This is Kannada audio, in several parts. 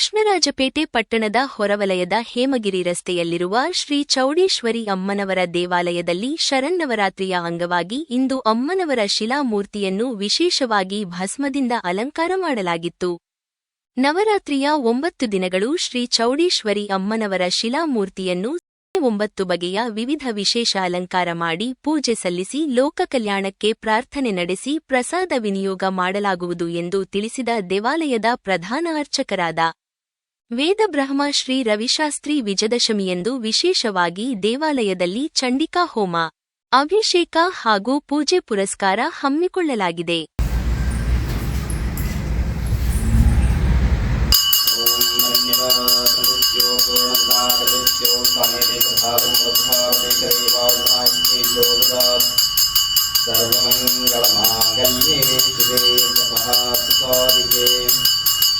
ಕೃಷ್ಣರಾಜಪೇಟೆ ಪಟ್ಟಣದ ಹೊರವಲಯದ ಹೇಮಗಿರಿ ರಸ್ತೆಯಲ್ಲಿರುವ ಶ್ರೀ ಚೌಡೇಶ್ವರಿ ಅಮ್ಮನವರ ದೇವಾಲಯದಲ್ಲಿ ಶರನ್ನವರಾತ್ರಿಯ ಅಂಗವಾಗಿ ಇಂದು ಅಮ್ಮನವರ ಶಿಲಾಮೂರ್ತಿಯನ್ನು ವಿಶೇಷವಾಗಿ ಭಸ್ಮದಿಂದ ಅಲಂಕಾರ ಮಾಡಲಾಗಿತ್ತು. ನವರಾತ್ರಿಯ ಒಂಬತ್ತು ದಿನಗಳು ಶ್ರೀ ಚೌಡೇಶ್ವರಿ ಅಮ್ಮನವರ ಶಿಲಾಮೂರ್ತಿಯನ್ನು ಒಂಬತ್ತು ಬಗೆಯ ವಿವಿಧ ವಿಶೇಷ ಅಲಂಕಾರ ಮಾಡಿ ಪೂಜೆ ಸಲ್ಲಿಸಿ ಲೋಕ ಕಲ್ಯಾಣಕ್ಕೆ ಪ್ರಾರ್ಥನೆ ನಡೆಸಿ ಪ್ರಸಾದ ವಿನಿಯೋಗ ಮಾಡಲಾಗುವುದು ಎಂದು ತಿಳಿಸಿದ ದೇವಾಲಯದ ಪ್ರಧಾನ ಅರ್ಚಕರಾದ ವೇದಬ್ರಹ್ಮ ಶ್ರೀ ರವಿಶಾಸ್ತ್ರಿ ವಿಜಯದಶಮಿಯಂದು ವಿಶೇಷವಾಗಿ ದೇವಾಲಯದಲ್ಲಿ ಚಂಡಿಕಾ ಹೋಮ ಅಭಿಷೇಕ ಹಾಗೂ ಪೂಜೆ ಪುರಸ್ಕಾರ ಹಮ್ಮಿಕೊಳ್ಳಲಾಗಿದೆ.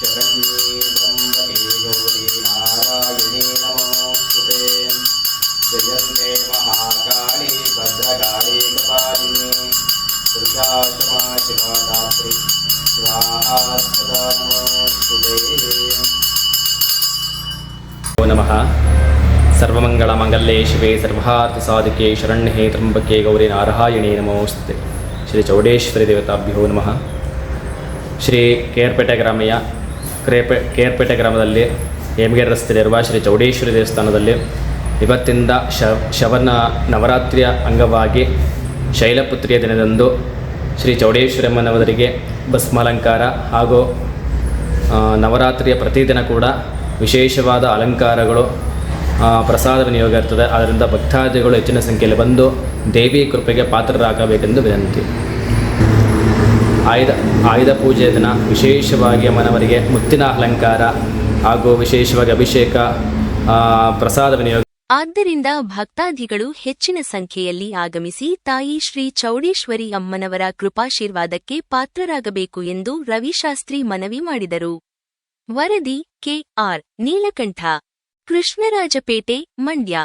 ಶರಣ್ಯೇ भद्रकाली कपालिनी दुर्गाशमा शिवदात्री स्वाहा सदा नमोऽस्तुते ನಮೋ ನಮಃ ಸರ್ವಮಂಗಳಮಂಗಲ್ಯೇ ಶಿವೆ ಸರ್ವಾರ್ಥಸಾಧಿಕೆ ಶರಣ್ಯೇ ತ್ರಂಬಕೆ ಗೌರಿ ನಾರಾಯಣೇ ನಮೋಸ್ತುತೆ ಶ್ರೀ ಚೌಡೇಶ್ವರಿ ದೇವತಾಭ್ಯೋ ನಮಃ ಶ್ರೀ ಕೇರ್ಪೇಟೆ ಗ್ರಾಮೆಯ ಕ್ರೇಪೆ ಕೇರ್ಪೇಟೆ ಗ್ರಾಮದಲ್ಲಿ ಹೇಮಗಿರಿ ರಸ್ತೆಯಲ್ಲಿರುವ ಶ್ರೀ ಚೌಡೇಶ್ವರಿ ದೇವಸ್ಥಾನದಲ್ಲಿ ಇವತ್ತಿಂದ ಶವನ ನವರಾತ್ರಿಯ ಅಂಗವಾಗಿ ಶೈಲಪುತ್ರಿಯ ದಿನದಂದು ಶ್ರೀ ಚೌಡೇಶ್ವರಮ್ಮನವರಿಗೆ ಭಸ್ಮಾಲಂಕಾರ ಹಾಗೂ ನವರಾತ್ರಿಯ ಪ್ರತಿದಿನ ಕೂಡ ವಿಶೇಷವಾದ ಅಲಂಕಾರಗಳು ಪ್ರಸಾದ ವಿನಿಯೋಗ ಇರ್ತದೆ. ಆದ್ದರಿಂದ ಭಕ್ತಾದಿಗಳು ಹೆಚ್ಚಿನ ಸಂಖ್ಯೆಯಲ್ಲಿ ಬಂದು ದೇವಿ ಕೃಪೆಗೆ ಪಾತ್ರರಾಗಬೇಕೆಂದು ವಿನಂತಿ. ಆಯುಧ ಆಯುಧ ಪೂಜೆಯ ದಿನ ವಿಶೇಷವಾಗಿ ಮನವರಿಗೆ ಮುತ್ತಿನ ಅಲಂಕಾರ ಹಾಗೂ ವಿಶೇಷವಾಗಿ ಅಭಿಷೇಕ ಪ್ರಸಾದ ವಿನಿಯೋಗ ಆದ್ದರಿಂದ ಭಕ್ತಾದಿಗಳು ಹೆಚ್ಚಿನ ಸಂಖ್ಯೆಯಲ್ಲಿ ಆಗಮಿಸಿ ತಾಯಿ ಶ್ರೀ ಚೌಡೇಶ್ವರಿ ಅಮ್ಮನವರ ಕೃಪಾಶೀರ್ವಾದಕ್ಕೆ ಪಾತ್ರರಾಗಬೇಕು ಎಂದು ರವಿಶಾಸ್ತ್ರಿ ಮನವಿ ಮಾಡಿದರು. ವರದಿ ಕೆಆರ್ ನೀಲಕಂಠ, ಕೃಷ್ಣರಾಜಪೇಟೆ, ಮಂಡ್ಯ.